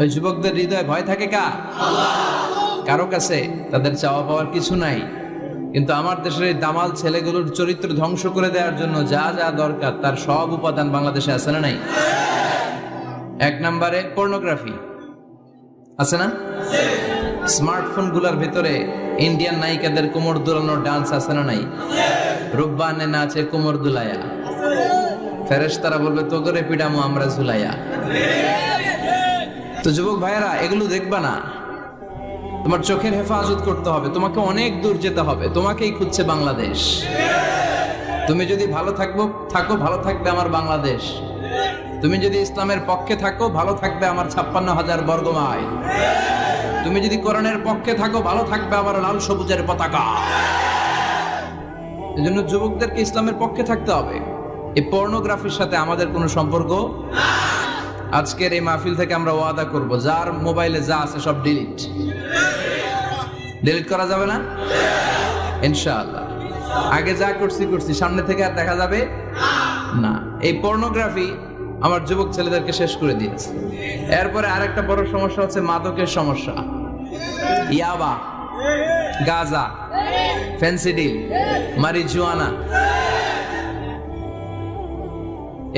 ওই যুবকদের হৃদয়ে ভয় থাকে কা? কারও কাছে তাদের চাওয়া পাওয়ার কিছু নাই। কিন্তু আমার দেশের এই দামাল ছেলেগুলোর চরিত্র ধ্বংস করে দেওয়ার জন্য যা যা দরকার, তার সব উপাদান বাংলাদেশে আছে না নাই? এক নম্বরে পর্নোগ্রাফি আছে না? স্মার্টফোনগুলার ভেতরে ইন্ডিয়ান নায়িকাদের কোমর দুলানোর ডান্স আছে না নাই? রূপবানে নাচে কোমর দুলায়া। ফেরেশ তারা বলবে তো করে পিডামো, আমরা ঝুলাইয়া তো যুবক ভাইয়েরা, এগুলো দেখবা না। তোমার চোখের হেফাজত করতে হবে। তোমাকে অনেক দূর যেতে হবে। তোমাকেই খুঁজছে বাংলাদেশ। তুমি যদি ভালো থাকব, থাকো, ভালো থাকবে আমার বাংলাদেশ। তুমি যদি ইসলামের পক্ষে থাকো, ভালো থাকবে আমার ছাপ্পান্ন হাজার বর্গ মাইল তুমি যদি কোরআনের পক্ষে থাকো, ভালো থাকবে আমার লাল সবুজের পতাকা। এজন্য যুবকদেরকে ইসলামের পক্ষে থাকতে হবে। এই পর্নোগ্রাফির সাথে আমাদের কোনো সম্পর্ক আজকের এই মাহফিল থেকে আমরা ওয়াদা করব, যার মোবাইলে যা আছে সব ডিলিট ডিলিট করা যাবে না? ইনশাআল্লাহ। আগে যা করছি করছি। সামনে থেকে আর দেখা যাবে না। এই পর্নোগ্রাফি আমার যুবক ছেলেদেরকে শেষ করে দিয়েছে। এরপরে আরেকটা বড় সমস্যা হচ্ছে মাদকের সমস্যা। ইয়াবা, গাজা ফেন্সিডিল মারিজুয়ানা।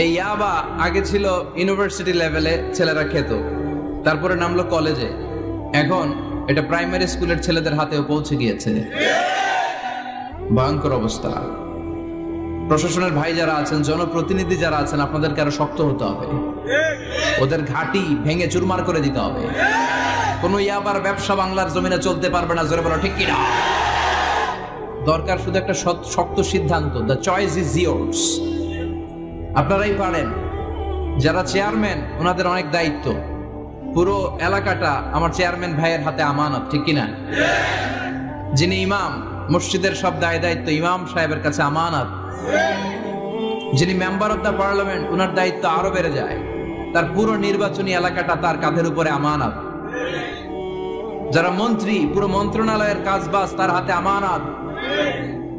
এই ইয়াবা আগে ছিল ইউনিভার্সিটি লেভেলে ছেলেরা খেত, তারপরে নামলো কলেজে এখন এটা প্রাইমারি স্কুলের ছেলেদের হাতেও পৌঁছে গিয়েছে। ভয়ঙ্কর অবস্থা। প্রশাসনের ভাই যারা আছেন, জনপ্রতিনিধি যারা আছেন, আপনাদেরকে আরও শক্ত হতে হবে। ওদের ঘাটি ভেঙে চুরমার করে দিতে হবে। কোন ইয়াবার ব্যবসা বাংলার জমিনে চলতে পারবে না, জোরে বলো, ঠিক কিনা? দরকার শুধু একটা শক্ত সিদ্ধান্ত দ্য চয়েস ইজ ইয়ার্স আপনারাই পারেন। যারা চেয়ারম্যান, ওনাদের অনেক দায়িত্ব। পুরো এলাকাটা আমার চেয়ারম্যান ভাইয়ের হাতে আমানত, ঠিক কিনা? যিনি ইমাম, মসজিদের সব দায় দায়িত্ব ইমাম সাহেবের কাছে আমানত। যিনি মেম্বার অব দ্য পার্লামেন্ট ওনার দায়িত্ব আরও বেড়ে যায়। তার পুরো নির্বাচনী এলাকাটা তার কাঁধের উপরে আমানত। যারা মন্ত্রী, পুরো মন্ত্রণালয়ের কাজবাজ, তার হাতে আমানত।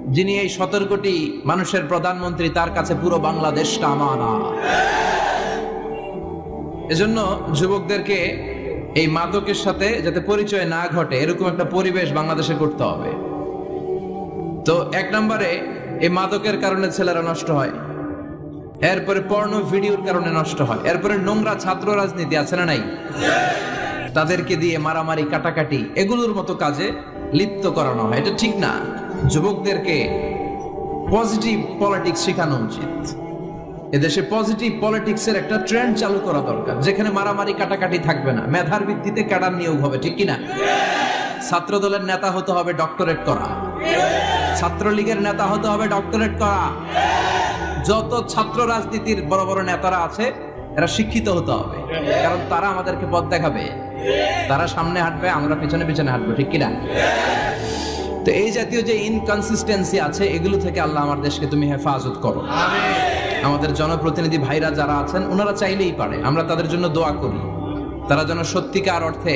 যিনি এই সতর্কটি মানুষের প্রধানমন্ত্রী, তার কাছে পুরো বাংলাদেশটা আমানা এজন্য যুবকদেরকে এই মাদকের সাথে যাতে পরিচয় না ঘটে, এরকম একটা পরিবেশ বাংলাদেশে করতে হবে। তো এক নম্বরে, এই মাদকের কারণে ছেলেরা নষ্ট হয়। এরপরে পর্ণ ভিডিওর কারণে নষ্ট হয়। এরপরে নোংরা ছাত্র রাজনীতি আছে না নাই? তাদেরকে দিয়ে মারামারি, কাটাকাটি, এগুলোর মতো কাজে লিপ্ত করানো হয়। এটা ঠিক না। যুবকদেরকে পজিটিভ পলিটিক্স শেখানো উচিত। এদেশে পজিটিভ পলিটিক্সের একটা ট্রেন্ড চালু করা দরকার, যেখানে মারামারি কাটাকাটি থাকবে না। মেধার ভিত্তিতে ক্যাডার নিয়োগ হবে, ঠিক কিনা? ছাত্র দলের নেতা হতে হবে ডক্টরেট করা। ছাত্রলীগের নেতা হতে হবে ডক্টরেট করা। যত ছাত্র রাজনীতির বড় বড় নেতারা আছে, এরা শিক্ষিত হতে হবে। কারণ তারা আমাদেরকে পথ দেখাবে। তারা সামনে হাঁটবে, আমরা পিছনে পিছনে হাঁটবো, ঠিক কিনা? তো এই জাতীয় যে ইনকনসিস্টেন্সি আছে এগুলো থেকে আল্লাহ আমার দেশকে তুমি হেফাজত করো। আমাদের জনপ্রতিনিধি ভাইরা যারা আছেন ওনারা চাইলেই পারে। আমরা তাদের জন্য দোয়া করি। তারা যেন সত্যিকার অর্থে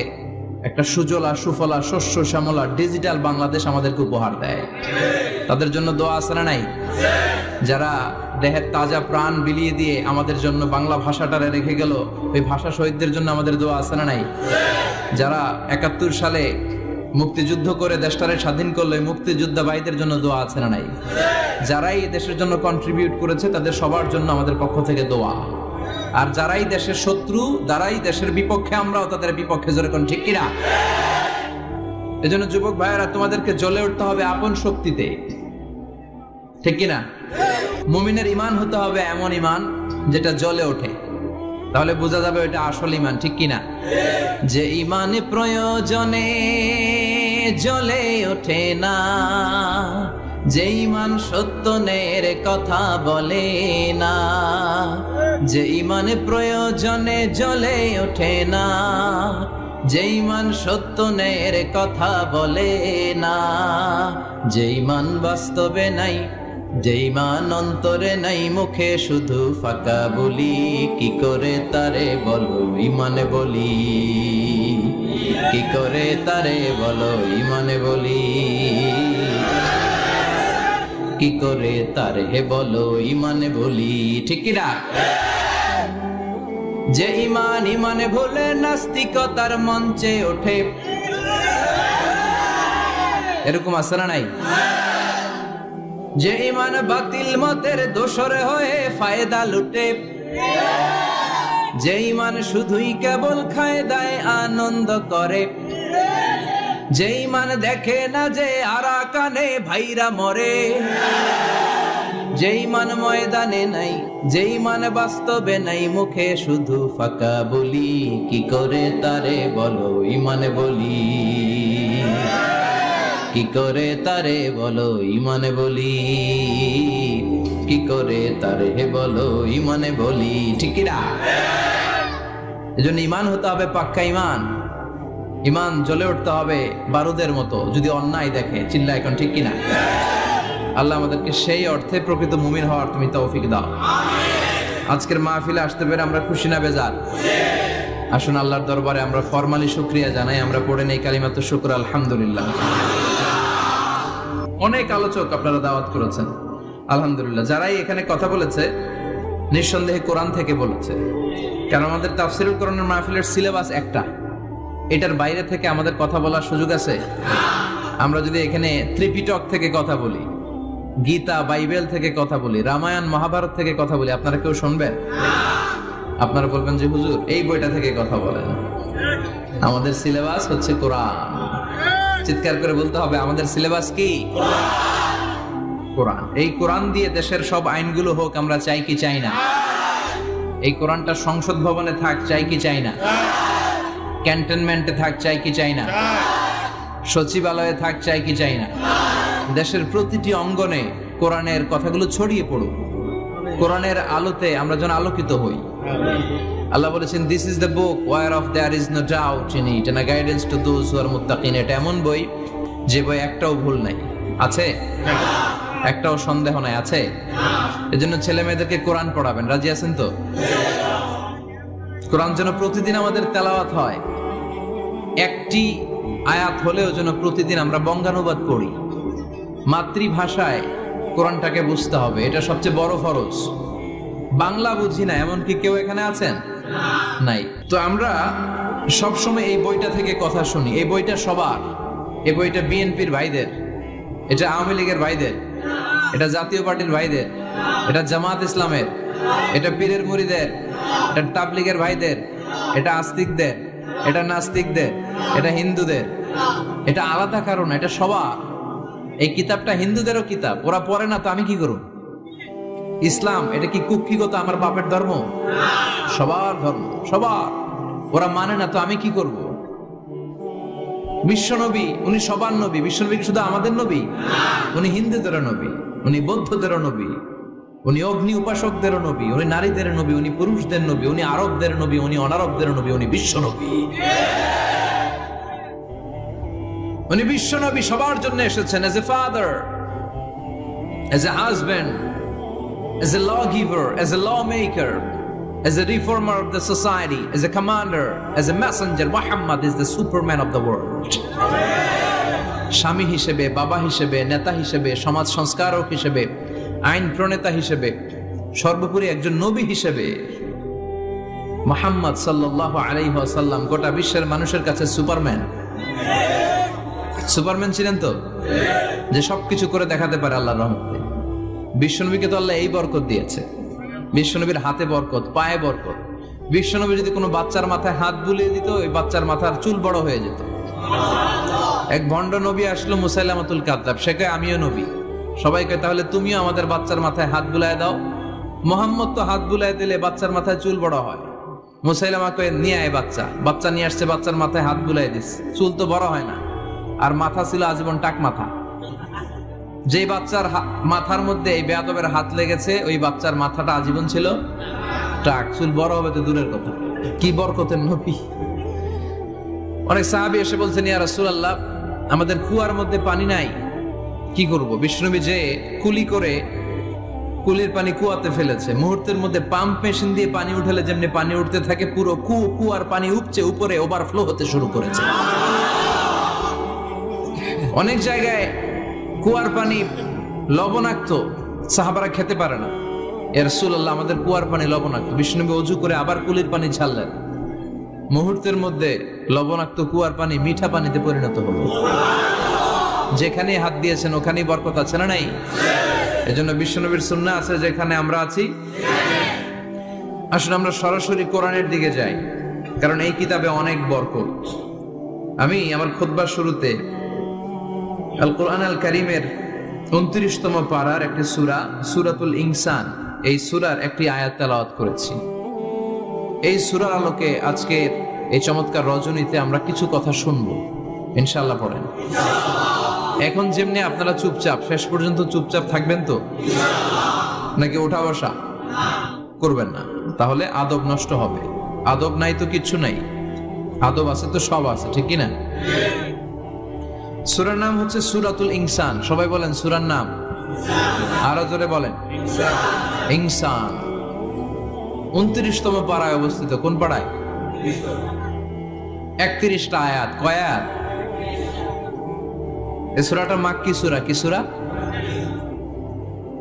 একটা সুজলা সুফলা শস্য শ্যামলা ডিজিটাল বাংলাদেশ আমাদেরকে উপহার দেয়। তাদের জন্য দোয়া আছে না নাই? যারা দেহের তাজা প্রাণ বিলিয়ে দিয়ে আমাদের জন্য বাংলা ভাষাটারে রেখে গেল ওই ভাষা শহীদদের জন্য আমাদের দোয়া আছে না নাই? যারা একাত্তর সালে মুক্তিযুদ্ধ করে দেশটারে স্বাধীন করলে মুক্তিযোদ্ধা ভাইদের জন্য দোয়া আছে না নাই? যারাই দেশের জন্য কন্ট্রিবিউট করেছে, তাদের সবার জন্য আমাদের পক্ষ থেকে দোয়া। আর যারাই দেশের শত্রু, যারাই দেশের বিপক্ষে, আমরাও তাদের বিপক্ষে জোরে কোন ঠিক কিনা? এজন্য যুবক ভাইয়েরা, তোমাদেরকে জ্বলে উঠতে হবে আপন শক্তিতে। ঠিক কিনা? মুমিনের ইমান হতে হবে এমন ইমান যেটা জ্বলে ওঠে। তাহলে বোঝা যাবে ওইটা আসল ইমান, ঠিক কিনা? যে ইমান প্রয়োজনে জ্বলে ওঠে না, যে ইমান সত্যনের কথা বলে না, যে ইমান প্রয়োজনে জ্বলে ওঠে না, যে ইমান সত্যনের কথা বলে না, যে ইমান বাস্তবে নাই যেই মান অন্তরে নাই মুখে শুধু ফাঁকা বলি, কি করে তারে বলো ইমানে বলি? কি করে তারে বলো ইমানে বলি? কি করে তারে বলো ইমানে বলি? ঠিক কিনা? যে ইমান ইমানে ভুলে নাস্তিকতার মঞ্চে ওঠে। এরকম না নাই? যে ইমান বাতিল মতের দোষরে হয়ে ফায়দা লুটে। যে ইমান শুধুই কেবল খায় দায় আনন্দ করে। যে ইমান দেখে না যে আরা কানে ভাইরা মরে। যেই মান ময়দানে নাই যেই মান বাস্তবে নাই, মুখে শুধু ফাঁকা বলি, কি করে তারে বলো ইমান বলি? কি করে তারে বলো ইমানে বলি? কি করে তারে বলো ইমানে বলি? ঠিক না এজন্য ইমান হতে হবে পাক্কা ইমান ইমান জ্বলে উঠতে হবে বারুদের মতো, যদি অন্যায় দেখে চিল্লা এখন ঠিক কিনা? আল্লাহ আমাদেরকে সেই অর্থে প্রকৃত মুমিন হওয়ার তুমি তৌফিক দাও। আজকের মাহফিলে আসতে পেরে আমরা খুশি না বেজার? আসুন আল্লাহর দরবারে আমরা ফরমালি শুক্রিয়া জানাই, আমরা পড়ে নেই কালিমাত শুক্র, আলহামদুলিল্লাহ। অনেক আলোচক আপনারা দাওয়াত করেছেন। আলহামদুলিল্লাহ। যারাই এখানে কথা বলেছে, নিঃসন্দেহে কোরআন থেকে বলেছে। কারণ আমাদের তাফসিরুল কোরআনের মাহফিলের সিলেবাস একটা। এটার বাইরে থেকে আমাদের কথা বলার সুযোগ আছে? আমরা যদি এখানে ত্রিপিটক থেকে কথা বলি, গীতা, বাইবেল থেকে কথা বলি, রামায়ণ, মহাভারত থেকে কথা বলি, আপনারা কেউ শুনবেন? আপনারা বলবেন যে, হুজুর, এই বইটা থেকে কথা বলেন। আমাদের সিলেবাস হচ্ছে কোরআন। চিৎকার করে বলতে হবে, আমাদের সিলেবাস কি? কোরআন। এই কোরআন দিয়ে দেশের সব আইনগুলো হোক, আমরা চাই কি চাই না। এই কোরআনটা সংসদ ভবনে থাক, চাই কি চাই না। ক্যান্টনমেন্টে থাক, চাই কি চাই না। সচিবালয়ে থাক, চাই কি চাই না। দেশের প্রতিটি অঙ্গনে কোরআনের কথাগুলো ছড়িয়ে পড়ুক। কোরআনের আলোতে আমরা যেন আলোকিত হই। আল্লাহ বলেছেন this is the book whereof there is no doubt in it and guidance to those who are মুত্তাকিন এটা এমন বই, যে বই একটাও ভুল নাই। আছে? একটাও সন্দেহ নাই। আছে? এজন্য ছেলে মেয়েদেরকে কোরআন পড়াবেন। রাজি আছেন তো? কোরআন যেন প্রতিদিন আমাদের তেলাওয়াত হয়। একটি আয়াত হলেও যেন প্রতিদিন আমরা বঙ্গানুবাদ পড়ি। মাতৃভাষায় কোরআনটাকে বুঝতে হবে, এটা সবচেয়ে বড় ফরজ। বাংলা বুঝি না, এমনকি কেউ এখানে আছেন? নাই। তো আমরা সবসময় এই বইটা থেকে কথা শুনি, এই বইটা সবার, এই বইটা বিএনপির ভাইদের, এটা আওয়ামী লীগের ভাইদের, এটা জাতীয় পার্টির ভাইদের, এটা জামাত ইসলামের, এটা পীরের মুড়িদের এটা তাবলিগের ভাইদের, এটা আস্তিকদের, এটা নাস্তিকদের, এটা হিন্দুদের, এটা আলাদা কারণ, এটা সবার। এই কিতাবটা হিন্দুদেরও কিতাব, ওরা পড়ে না তো আমি কি করব ইসলাম, এটা কি কুক্ষিগত আমার বাপের ধর্ম? সবার ধর্ম, সবার। ওরা মানে না তো আমি কি করব? বিশ্বনবী উনি সবার নবী। বিশ্বনবী শুধু আমাদের নবী? উনি হিন্দুদেরও নবী, উনি বৌদ্ধদেরও নবী, উনি অগ্নি উপাসকদেরও নবী, উনি নারীদের নবী, উনি পুরুষদের নবী, উনি আরবদের নবী, উনি অনারবদের নবী, উনি বিশ্ব নবী। উনি বিশ্ব নবী সবার জন্য এসেছেন as a father as a husband as a lawgiver, as a lawmaker, as a reformer of the society, as a commander, as a messenger, Muhammad is the superman of the world. স্বামী হিসেবে বাবা হিসেবে নেতা হিসেবে সমাজ সংস্কারক হিসেবে আইন প্রণেতা হিসেবে সর্বোপরি একজন নবী হিসেবে মোহাম্মদ সাল্লাহ আলাইসাল্লাম গোটা বিশ্বের মানুষের কাছে সুপারম্যান সুপারম্যান ছিলেন তো? যে সবকিছু করে দেখাতে পারে আল্লাহ রহমতে। বিশ্বনবীকে তো আল্লাহ এই বরকত দিয়েছে। বিশ্বনবীর হাতে বরকত, পায়ে বরকত। বিশ্বনবী যদি কোনো বাচ্চার মাথায় হাত বুলিয়ে দিত, ওই বাচ্চার মাথার চুল বড় হয়ে যেত। এক ভণ্ড নবী আসলো, মুসাইলামাতুল কাদ্দাব। সে কয়, আমিও নবী। সবাই কয়, তাহলে তুমিও আমাদের বাচ্চার মাথায় হাত বুলায় দাও। মোহাম্মদ তো হাত বুলায় দিলে বাচ্চার মাথায় চুল বড় হয়। মুসাইলামা কয়ে, নিয়ে আয় বাচ্চা। বাচ্চা নিয়ে আসছে, বাচ্চার মাথায় হাত বুলাই দিস। চুল তো বড় হয় না। আর মাথা ছিল আজীবন টাক মাথা। যে বাচ্চার মাথার মধ্যে এই বেয়াদবের হাত লেগেছে, ওই বাচ্চার মাথাটা আজীবন ছিল টাক। চুল বড় হবে তো দূরের কথা। কি বরকতের নবী। অনেক সাহাবি এসে বলছেন, ইয়া রাসূলুল্লাহ, আমাদের কুয়ার মধ্যে পানি নাই। কি করব? বিষ্ণুবী যে কুলি করে কুলির পানি কুয়াতে ফেলেছে, মুহূর্তের মধ্যে পাম্প মেশিন দিয়ে পানি উঠালে যেমনি পানি উঠতে থাকে, পুরো কু কুয়ার পানি উপচে উপরে ওভারফ্লো হতে শুরু করেছে। অনেক জায়গায় কুয়ার পানি লবণাক্ত, সাহাবারা খেতে পারে না। এর সুল্লাহ আমাদের কুয়ার পানি লবণাক্ত। বিষ্ণুনবী অজু করে আবার কুলির পানি ছাড়লেন মুহূর্তের মধ্যে লবণাক্ত কুয়ার পানি মিঠা পানিতে পরিণত হলো। যেখানে হাত দিয়েছেন, ওখানেই বরকত আছে না নাই? এজন্য বিশ্বনবীর সুন্না আছে যেখানে আমরা আছি। আসলে আমরা সরাসরি কোরআনের দিকে যাই, কারণ এই কিতাবে অনেক বরকত। আমি আমার খুতবার শুরুতে আল কোরআন আল করিমের উনত্রিশতম পাড়ার একটি সুরা, সুরাতুল ইনসান। এই সুরার একটি আয়াত তেলাওয়াত করেছি। এই সুরার আলোকে আজকের এই চমৎকার রজনীতে আমরা কিছু কথা শুনব। ইনশাল্লাহ পড়েন। এখন যেমনি আপনারা চুপচাপ, শেষ পর্যন্ত চুপচাপ থাকবেন তো? নাকি ওঠা বসা? করবেন না। তাহলে আদব নষ্ট হবে। আদব নাই তো কিচ্ছু নাই। আদব আছে তো সব আছে, ঠিক কি না? সুরার নাম হচ্ছে সুরাতুল ইনসান। সবাই বলেন সুরার নাম। আরও জোরে বলেন। ইনসান। উনত্রিশতম পাড়ায় অবস্থিত। কোন পাড়ায়? একত্রিশটা আয়াত। কয় আয়াত? এই সুরাটা মাক্কি সুরা। কি সুরা?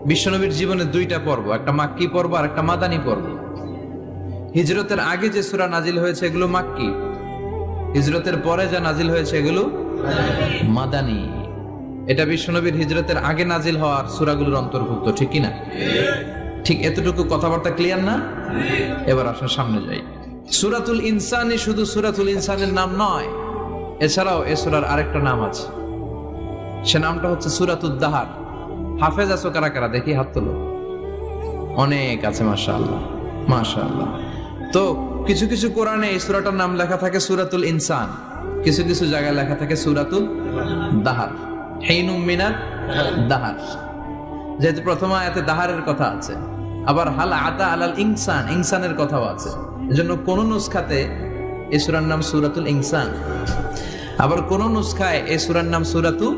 বিশ্বনবীর জীবনে দুইটা পর্ব। একটা মাক্কি পর্ব আর একটা মাদানী পর্ব। হিজরতের আগে যে সুরা নাজিল হয়েছে এগুলো মাক্কি। হিজরতের পরে যা নাজিল হয়েছে এগুলো মাদানী। এটা বিশ্বনবীর হিজরতের আগে নাজিল হওয়ার সুরাগুলোর অন্তর্ভুক্ত, ঠিক কি না ঠিক এতটুকু কথাবার্তা ক্লিয়ার না? এবার আসলে সামনে যাই। সুরাতুল ইনসানই শুধু সুরাতুল ইনসানের নাম নয়, এছাড়াও এ সুরার আরেকটা নাম আছে। সে নামটা হচ্ছে সুরাতুল দাহার। হাফেজ আছো কারা কারা? দেখি হাত তোলো। অনেক আছে মাশা আল্লাহ মাশা আল্লাহ তো কিছু কিছু কোরআনে এই সুরাটার নাম লেখা থাকে সুরাতুল ইনসান। কিছু কিছু জায়গায় লেখা থাকে সুরাতুল দাহার। মিনার দাহার। যেহেতু প্রথম আয়াতে দাহারের কথা আছে, আবার হাল আতা আলাল ইনসান, ইনসানের কথাও আছে। এজন্য কোন নুসখাতে এই সুরার নাম সুরাতুল ইনসান। আবার কোন নুসখায় এই সুরার নাম সুরাতু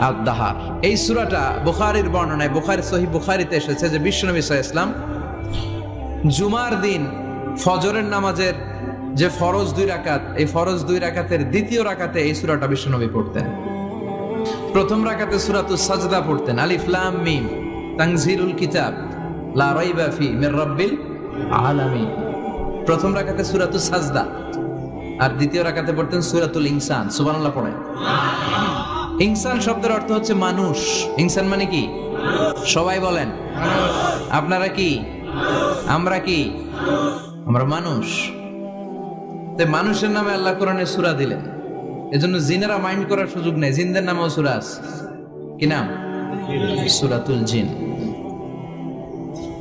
আদ-দাহার। এই সুরাটা বুখারীর বর্ণনায়, বুখারী সহি বুখারীতে এসেছে যে বিশ্বনবী সাল্লাম জুমার দিন ফজরের নামাজের যে ফরজ দুই রাকাত, এই ফরজ দুই রাকাতের দ্বিতীয় রাকাতে এই সুরাটা বিশ্বনবী পড়তেন। প্রথম রাকাতে সুরাতুস সাজদা পড়তেন, আলিফ, লাম, মিম, তানজিলুল কিতাব, লা রাইবা ফি মির রাব্বিল আলামিন। প্রথম রাকাতে সুরাতুস সাজদা, আর দ্বিতীয় রাকাতে পড়তেন সুরাতুল ইনসান, সুবহানাল্লাহ পড়েন। ইনসান শব্দের অর্থ হচ্ছে মানুষ। ইনসান মানে কি? সবাই বলেন। আপনারা কি? আমরা কি? আমরা মানুষ। তাই মানুষের নামে আল্লাহ কোরআনে সুরা দিলেন। এজন্য জিনেরা মাইন্ড করার সুযোগ নেই। জিনদের নামেও সুরা আছে। কি নাম? সুরাতুল জিন।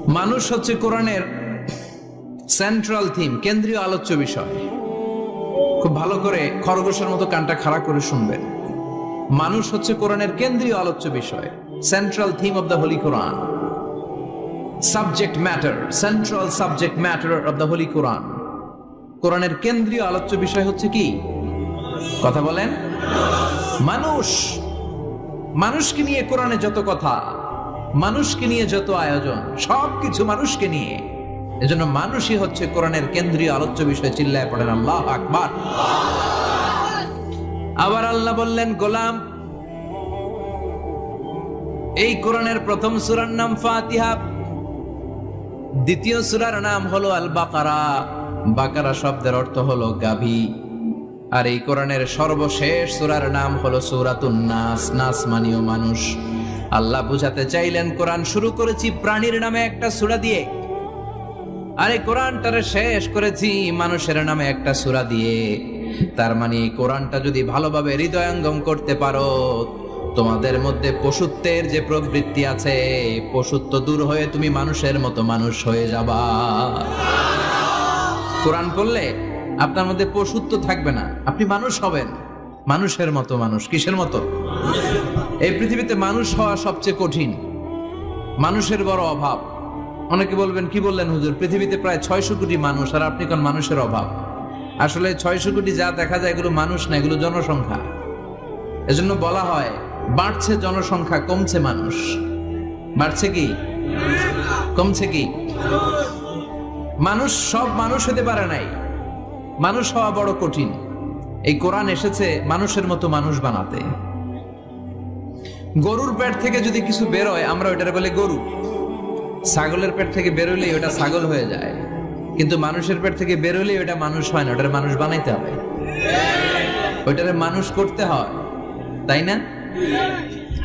মানুষ হচ্ছে কোরআনের সেন্ট্রাল থিম কেন্দ্রীয় আলোচ্য বিষয়। খুব ভালো করে খরগোশের মতো কানটা খাড়া করে শুনবেন। মানুষ হচ্ছে কোরআনের কেন্দ্রীয় আলোচ্য বিষয় central theme of the holy Quran subject matter central subject matter of the holy Quran কোরআনের কেন্দ্রীয় আলোচ্য বিষয় হচ্ছে কি? কথা বলেন। মানুষ, মানুষকে নিয়ে কোরআনে যত কথা, মানুষকে নিয়ে যত আয়োজন, সবকিছু মানুষকে নিয়ে। এজন্য মানুষই হচ্ছে কোরআনের কেন্দ্রীয় আলোচ্য বিষয়, চিল্লায় পড়েন আল্লাহ আকবার। আবার আল্লাহ বললেন, গোলাম, এই কোরআনের প্রথম সুরার নাম ফাতিহা, দ্বিতীয় সুরার নাম হলো আল বাকারা বাকারা শব্দের অর্থ হলো গাভী। আর এই কোরআনের সর্বশেষ সূরার নাম হলো সূরাতুন নাস নাস মানিও মানুষ। আল্লাহ বুঝাতে চাইলেন, কোরআন শুরু করেছি প্রাণীর নামে একটা সূরা দিয়ে। আরে কোরআনটারে শেষ করেছি মানুষের নামে একটা সূরা দিয়ে। তার মানে কোরআনটা যদি ভালোভাবে হৃদয়ঙ্গম করতে পারো, তোমাদের মধ্যে পশুত্বের যে প্রবৃত্তি আছে, পশুত্ব দূর হয়ে তুমি মানুষের মতো মানুষ হয়ে যাবা। কোরআন পড়লে আপনার মধ্যে পশুত্ব থাকবে না। আপনি মানুষ হবেন। মানুষের মতো মানুষ। কিসের মতো? এই পৃথিবীতে মানুষ হওয়া সবচেয়ে কঠিন। মানুষের বড় অভাব। অনেকে বলবেন, কি বললেন হুজুর? পৃথিবীতে প্রায় ছয়শো কোটি মানুষ, আর আপনি কোন মানুষের অভাব? আসলে ছয়শো কোটি যা দেখা যায় এগুলো মানুষ না, এগুলো জনসংখ্যা। এজন্য বলা হয়, বাড়ছে জনসংখ্যা, কমছে মানুষ। বাড়ছে কি? কমছে কি? মানুষ সব মানুষ হতে পারে নাই। মানুষ হওয়া বড় কঠিন। এই কোরআন এসেছে মানুষের মতো মানুষ বানাতে। গরুর পেট থেকে যদি কিছু বেরোয় আমরা ওইটারে বলে গরু। ছাগলের পেট থেকে বেরোলেই ওটা ছাগল হয়ে যায়। কিন্তু মানুষের পেট থেকে বেরোলেই ওটা মানুষ হয় না, ওটার মানুষ বানাইতে হবে। ওইটারে মানুষ করতে হয়, তাই না?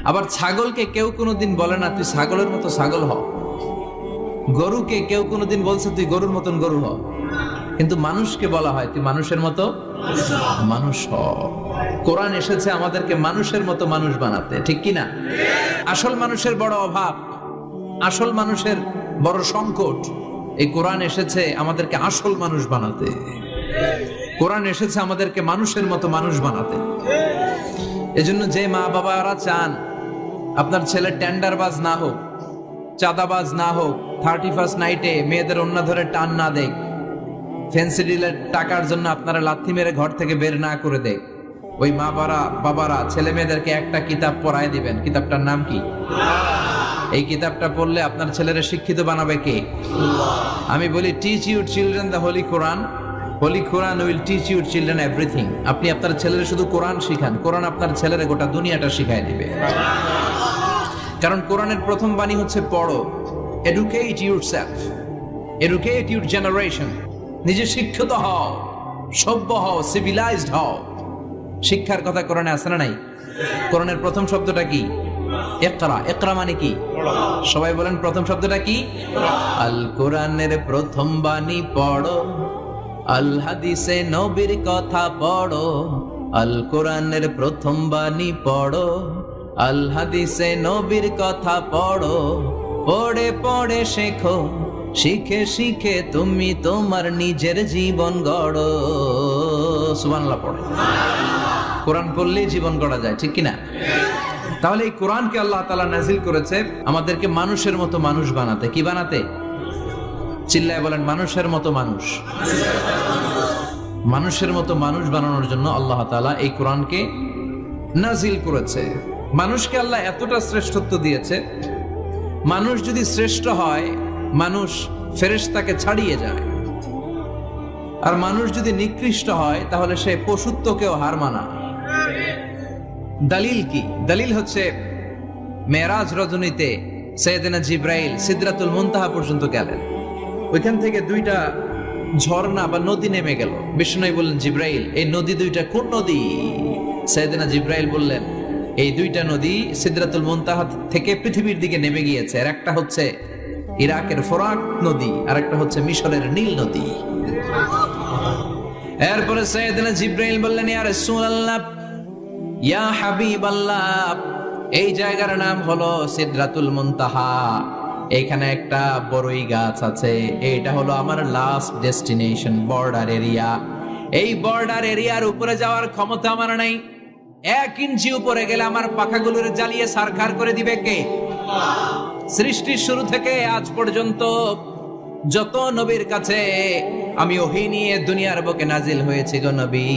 আবার ছাগলকে কেউ কোনোদিন বলে না, তুই ছাগলের মতো ছাগল হ। গরুকে কেউ কোনোদিন বলছে, তুই গরুর মতন গরু হ। কিন্তু মানুষকে বলা হয়, তুই মানুষের মতো মানুষ হ। কোরআন এসেছে আমাদেরকে মানুষের মতো মানুষ বানাতে, ঠিক কি না আসল মানুষের বড় অভাব, আসল মানুষের বড় সংকট, এই কোরআন এসেছে আমাদেরকে আসল মানুষ বানাতে। কোরআন এসেছে আমাদেরকে মানুষের মতো মানুষ বানাতে। এজন্য যে মা বাবারা চান, আপনার ছেলে টেন্ডারবাজ না হোক চাঁদাবাজ না হোক থার্টি ফার্স্ট নাইটে মেয়েদের অন্য ধরে টান না দেখ ফেন্সি ডিলের টাকার জন্য আপনারা লাথি মেরে ঘর থেকে বের না করে দেয় ওই মা বাবা বাবারা, ছেলে মেয়েদেরকে একটা কিতাব পড়ায় দিবেন। কিতাবটার নাম কি? এই কিতাবটা পড়লে আপনার ছেলেরা শিক্ষিত বানাবে কে? আমি বলি teach your children the holy Quran holy Quran will teach your children everything আপনি আপনার ছেলেরা শুধু কোরআন শিখান। কোরআন আপনার ছেলেরা গোটা দুনিয়াটা শিখায় দিবে। কারণ কোরআনের প্রথম বাণী হচ্ছে পড়ো educate yourself educate your generation নিজে শিক্ষিত হও, সভ্য হও সিভিলাইজড হও। শিক্ষার কথা কোরআনে আছে না নাই? কোরআনের প্রথম শব্দটা কি? একরা একরা মানে কি? সবাই বলেন প্রথম শব্দটা কি? আল কোরআনের প্রথম বাণী পড়ো, আল হাদিসে নবীর কথা পড়ো, আল কোরআনের প্রথম বাণী পড়ো। আল নবীর কথা পড়ো, পড়ে পড়ে শেখো, শিখে শিখে তুমি তোমার নিজের জীবন গড়ো। সুবহানাল্লাহ পড়ে। কোরআন পড়লেই জীবন গড়া যায়, ঠিক কিনা? তাহলে এই কোরআনকে আল্লাহ তালা নাজিল করেছে আমাদেরকে মানুষের মতো মানুষ বানাতে। কি বানাতে? চিল্লায় বলেন, মানুষের মতো মানুষ। মানুষের মতো মানুষ বানানোর জন্য আল্লাহ তালা এই কোরআনকে নাজিল করেছে। মানুষকে আল্লাহ এতটা শ্রেষ্ঠত্ব দিয়েছে, মানুষ যদি শ্রেষ্ঠ হয়, মানুষ ফেরেশতাকে ছাড়িয়ে যায়। আর মানুষ যদি নিকৃষ্ট হয়, তাহলে সে পশুত্বকেও হার মানা দলিল কি? দলিল হচ্ছে মেরাজ রজনীতে সৈয়দনা জিব্রাইল সিদরাতুল মুনতাহা পর্যন্ত গেলেন। ওইখান থেকে দুইটা ঝর্ণা বা নদী নেমে গেল। বিষ্ণু বললেন, জিব্রাইল, এই নদী দুইটা কোন নদী? সৈয়দনা জিব্রাইল বললেন এই দুইটা নদী সিদরাতুল মুনতাহা থেকে পৃথিবীর দিকে নেমে গিয়েছে। আর একটা হচ্ছে ইরাকের ফোরাক নদী, আর একটা হচ্ছে মিশরের নীল নদী। এরপরে সৈয়দনা জিব্রাইল বললেন, ইয়া রাসূলুল্লাহ, ইয়া হাবিবাল্লাহ, এই জায়গার নাম হলো সিদরাতুল মুনতাহা। এখানে একটা বড়ই গাছ আছে, এইটা হলো আমার লাস্ট ডেস্টিনেশন বর্ডার এরিয়া এই বর্ডার এরিয়ার উপরে যাওয়ার ক্ষমতা আমার নাই। এক ইঞ্চি উপরে গেলে আমার পাখাগুলোর জ্বালিয়ে সারখার করে দিবে কে? সৃষ্টির শুরু থেকে আজ পর্যন্ত যত নবীর কাছে আমি ওহি নিয়ে দুনিয়ার বুকে নাজিল হয়েছি গো নবী,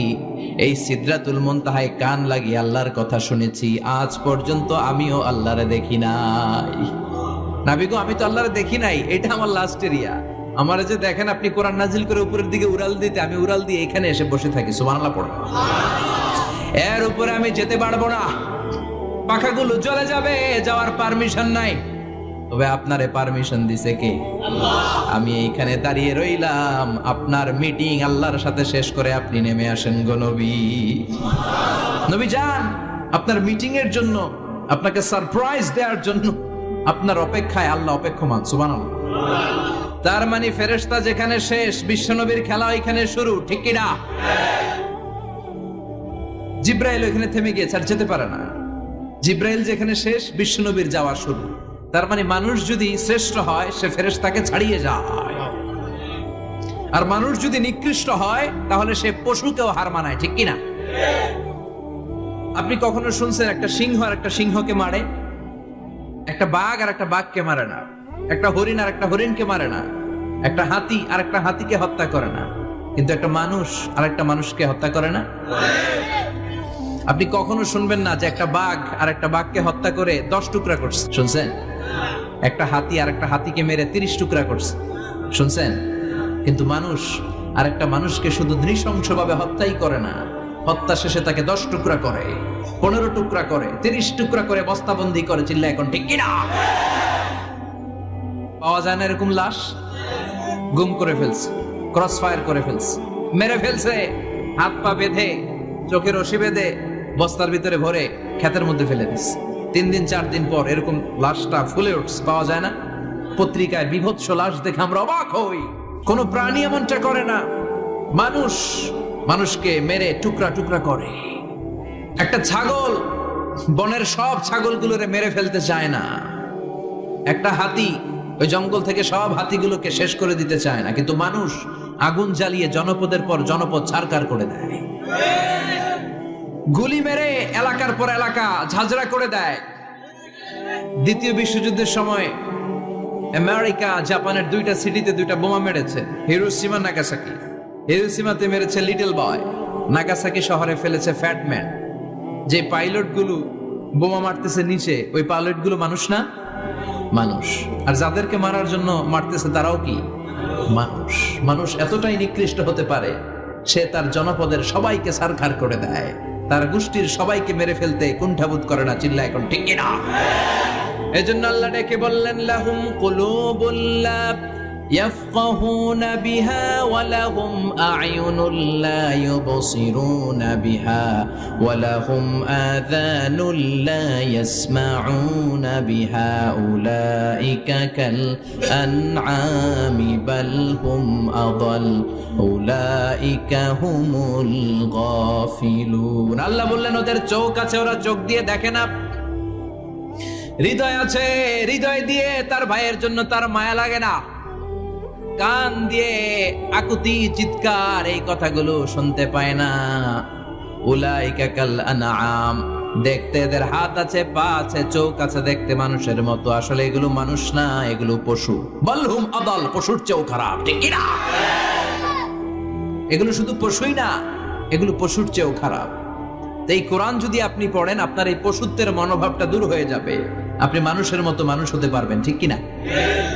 এই সিদরাতুল মুনতাহায় কান লাগিয়ে আল্লাহর কথা শুনেছি। আজ পর্যন্ত আমিও আল্লাহরে দেখি নাই। নাবি গো, আমি তো আল্লাহরে দেখি নাই, এটা আমার লাস্ট এরিয়া আমার যে দেখেন আপনি কোরআন নাজিল করে উপরের দিকে উড়াল দিতে, আমি উড়াল দিয়ে এখানে এসে বসে থাকি। সুবহানাল্লাহ, পড়ে। এর উপরে আমি যেতে পারব না। পাখাগুলো চলে যাবে, যাওয়ার পারমিশন নাই। তবে আপনারে পারমিশন দিছে কে? আমি এইখানে দাঁড়িয়ে রইলাম। আপনার মিটিং আল্লাহর সাথে শেষ করে আপনি নেমে আসেন গো নবী। নবী যান, আপনার মিটিং এর জন্য, আপনাকে সারপ্রাইজ দেওয়ার জন্য, আপনার অপেক্ষায় আল্লাহ অপেক্ষমান, সুবহানাল্লাহ। তার মানে ফেরেশতা যেখানে শেষ, বিশ্বনবীর খেলা ওইখানে শুরু, ঠিক কি না? জিব্রাইল ওইখানে থেমে গিয়েছে আর যেতে পারে না। জিব্রাইল যেখানে শেষ, বিশ্বনবীর যাওয়া শুরু। তার মানে মানুষ যদি শ্রেষ্ঠ হয়, সে ফেরেশতাকে ছাড়িয়ে যায়। আর মানুষ যদি নিকৃষ্ট হয়, তাহলে সে পশুকেও হার মানায়, ঠিক কিনা? আপনি কখনো শুনছেন একটা সিংহ আর একটা সিংহকে মারে? একটা বাঘ আর একটা বাঘকে মারে না। একটা হরিণ আর একটা হরিণকে মারে না। একটা হাতি আর একটা হাতিকে হত্যা করে না। কিন্তু একটা মানুষ আর একটা মানুষকে হত্যা করে না? আপনি কখনো শুনবেন না যে একটা বাঘ আর একটা বাঘকে হত্যা করে দশ টুকরা করছে? শুনছেন? একটা হাতি আর একটা হাতিকে মেরে তিরিশ টুকরা করছে। শুনছেন? কিন্তু মানুষ আর একটা মানুষকে শুধু নৃশংসভাবে হত্যাই করে না। হত্যা শেষে তাকে দশ টুকরা করে, পনেরো টুকরা করে, তিরিশ টুকরা করে বস্তাবন্দি করে চিল্লা এখন ঠিক কিনা? পাওয়া যায় না এরকম লাশ? গুম করে ফেলছে ক্রস ফায়ার করে ফেলছে, মেরে ফেলছে, হাত পা বেঁধে, চোখের রশি বেঁধে বস্তার ভিতরে ভরে ক্ষেতের মধ্যে ফেলে দিচ্ছে তিন দিন, চার দিন পর এরকম লাশটা ফুলে উঠছে, পাওয়া যায় না। পত্রিকায় বিভৎস লাশ দেখে আমরা অবাক হই। কোন প্রাণী এমনটা করে না। মানুষ, মানুষকে মেরে টুকরা টুকরা করে। একটা ছাগল, বনের সব ছাগলগুলোরে মেরে ফেলতে চায় না। একটা হাতি, ওই জঙ্গল থেকে সব হাতিগুলোকে শেষ করে দিতে চায় না। কিন্তু মানুষ আগুন জ্বালিয়ে জনপদের পর জনপদ ছারকার করে দেয়। গুলি মেরে এলাকার পর এলাকা ঝাঁঝরা করে দেয়। দ্বিতীয় বিশ্বযুদ্ধের সময় আমেরিকা, জাপানের দুইটা সিটিতে দুইটা বোমা মেরেছে হিরোসীমা নাগাসাকি। হিরোসীমাতে মেরেছে লিটল বয়। নাগাসাকি শহরে ফেলেছে ফ্যাটম্যান যে পাইলটগুলো বোমা মারতেছে নিচে, ওই পাইলটগুলো মানুষ না? মানুষ। আর যাদেরকে মারার জন্য মারতেছে তারাও কি? মানুষ। মানুষ এতটাই নিকৃষ্ট হতে পারে, সে তার জনপদের সবাইকে সারখার করে দেয়। তার গোষ্ঠীর সবাইকে মেরে ফেলতে কুণ্ঠাবোধ করে না চিল্লা এখন, ঠিক না এজন্য আল্লাহ ডেকে বললেন, লাহুম কুলুবুল্লা يفقهون بها ولهم أعين لا يبصرون بها ولهم آذان لا يسمعون بها أولئك كالأنعام بل هم أضل أولئك هم الغافلون আল্লাহ বললেন ওদের চোখ আছে ওরা চোখ দিয়ে দেখে না হৃদয় আছে হৃদয় দিয়ে তার ভাইয়ের জন্য তার মায়া লাগে না কান দিয়ে আকুতি, চিৎকার, এই কথাগুলো শুনতে পায় না। উলাইকা কাল আনআম। দেখতে এদের হাত আছে, পা আছে, চোখ আছে দেখতে মানুষের মতো। আসলে এগুলো মানুষ না, এগুলো পশু। বলহুম আদল, পশুর চেয়েও খারাপ, ঠিক না? এগুলো শুধু পশুই না, এগুলো পশুর চেয়েও খারাপ। এই কোরআন যদি আপনি পড়েন, আপনার এই পশুত্বের মনোভাবটা দূর হয়ে যাবে। আপনি মানুষের মতো মানুষ হতে পারবেন, ঠিক কিনা?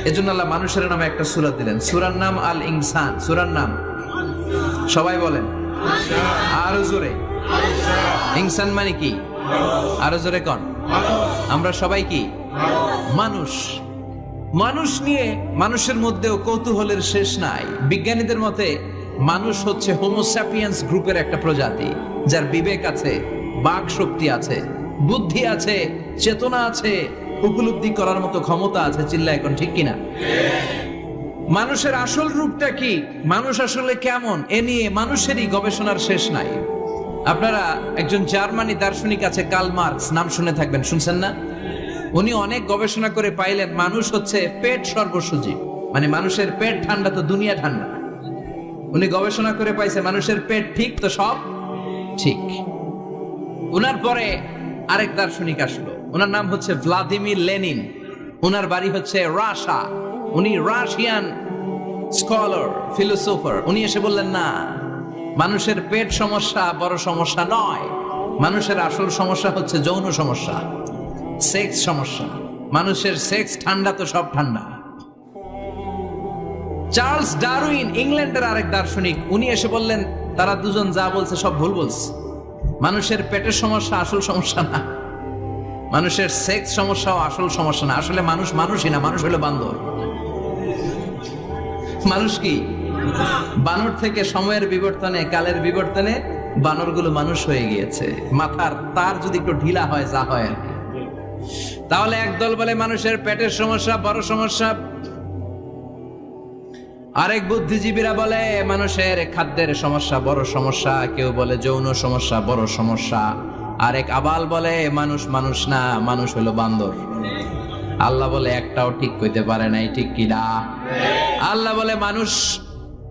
এজন্য আল্লাহ মানুষের নামে একটা সুরা দিলেন। সুরার নাম আল ইনসান সুরার নাম? সবাই বলেন। আরও জোরে। ইনসান মানে কি? আরও জোরে কন। আমরা সবাই কি? মানুষ। মানুষ নিয়ে মানুষের মধ্যেও কৌতূহলের শেষ নাই। বিজ্ঞানীদের মতে, মানুষ হচ্ছে হোমোস্যাপিয়েন্স গ্রুপের একটা প্রজাতি, যার বিবেক আছে, বাক শক্তি আছে, বুদ্ধি আছে চেতনা আছে, উপলব্ধি করার মতো ক্ষমতা আছে, চিল্লা এখন ঠিক কিনা? মানুষের আসল রূপটা কি? মানুষ আসলে কেমন? এ নিয়ে মানুষেরই গবেষণার শেষ নাই। আপনারা একজন জার্মানি দার্শনিক আছে, কার্ল মার্কস, নাম শুনে থাকবেন, শুনছেন না? উনি অনেক গবেষণা করে পাইলেন, মানুষ হচ্ছে পেট সর্বসজীব মানে মানুষের পেট ঠান্ডা তো দুনিয়া ঠান্ডা। উনি গবেষণা করে পাইছে, মানুষের পেট ঠিক তো সব? ঠিক। উনার পরে আরেক দার্শনিক আসলো। ওনার নাম হচ্ছে ভ্লাদিমির লেনিন। ওনার বাড়ি হচ্ছে রাশা। উনি রাশিয়ান স্কলার, ফিলোসোফার। উনি এসে বললেন, না, মানুষের পেট সমস্যা বড় সমস্যা নয়। মানুষের আসল সমস্যা হচ্ছে যৌন সমস্যা, সেক্স সমস্যা। মানুষের সেক্স ঠান্ডা তো সব ঠান্ডা। চার্লস ডারউইন, ইংল্যান্ডের আরেক দার্শনিক, উনি এসে বললেন, তারা দুজন যা বলছে সব ভুল বলছে। মানুষের পেটের সমস্যা আসল সমস্যা না। মানুষের সেক্স সমস্যাও আসল সমস্যা না। আসলে মানুষ মানুষই না, মানুষ হলো বান্দর। মানুষ কি? বানর থেকে সময়ের বিবর্তনে, কালের বিবর্তনে বানরগুলো মানুষ হয়ে গিয়েছে। মাথার তার যদি একটু ঢিলা হয়, যা হয় তাহলে একদল বলে মানুষের পেটের সমস্যা, বড় সমস্যা। আরেক বুদ্ধিজীবীরা বলে, মানুষের খাদ্যের সমস্যা বড় সমস্যা। কেউ বলে যৌন সমস্যা, বড় সমস্যা। আরেক আবাল বলে, মানুষ মানুষ না, মানুষ হলো বান্দর। আল্লাহ বলে, একটাও ঠিক কইতে পারে নাই, ঠিক কিনা আল্লাহ বলে, মানুষ,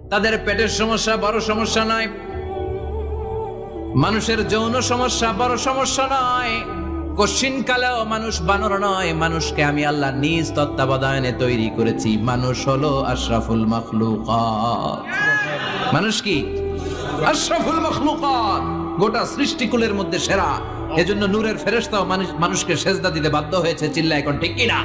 তাদের পেটের সমস্যা বড় সমস্যা নয়। মানুষের যৌন সমস্যা বড় সমস্যা নয়। কশিন কালেও মানুষ বানর নয়। মানুষকে আমি আল্লাহ নিজ তত্ত্বাবধানে তৈরি করেছি। মানুষ হলো আশরাফুল মখলুকাত। মানুষ কি? আশরাফুল মখলুকাত। গোটা সৃষ্টিকুলের মধ্যে সেরা। এজন্য নূরের ফেরেশতাও মানুষকে সেজদা দিতে বাধ্য হয়েছে। চিল্লা এখন ঠিক কিনা?